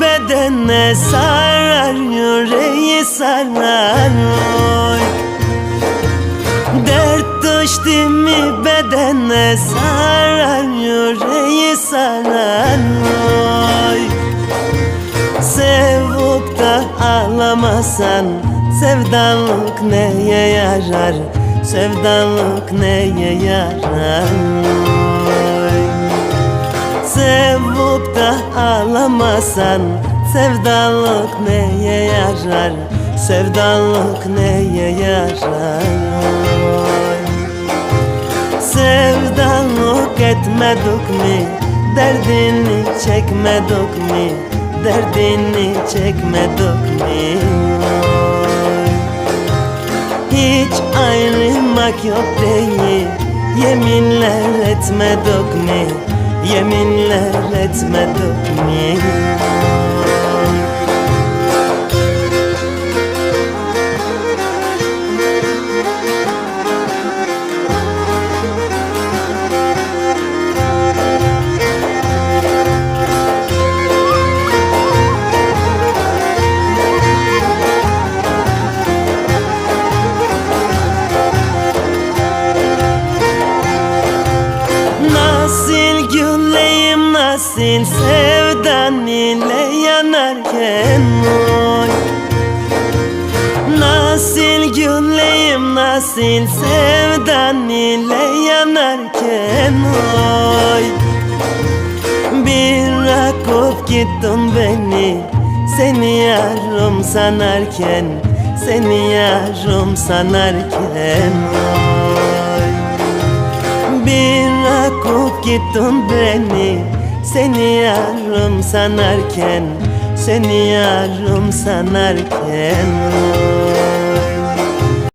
bedene sarar yüreği sarar. Oy. Dert düştü mü bedene sarar yüreği sarar. Oy. Sevip da ağlamasan Sevdalık neye yarar? Sevdalık neye yarar Sevip da ağlamasan Sevdalık neye yarar? Sevdalık neye yarar? Sevdalık etmedik mi? Derdini çekmedik mi? Derdini çekmedik mi? Hiç ayrılmak yok değil Yeminler etmedik mi Yeminler etmedik mi nasıl sevdan ile yanarken oy. Nasıl güleyim nasıl sevdan ile yanarken oy. Bir akıp gittin beni Seni yarım sanarken Seni yarım sanarken oy. Bir akıp gittin beni Seni yarım sanarken Seni yarım sanarken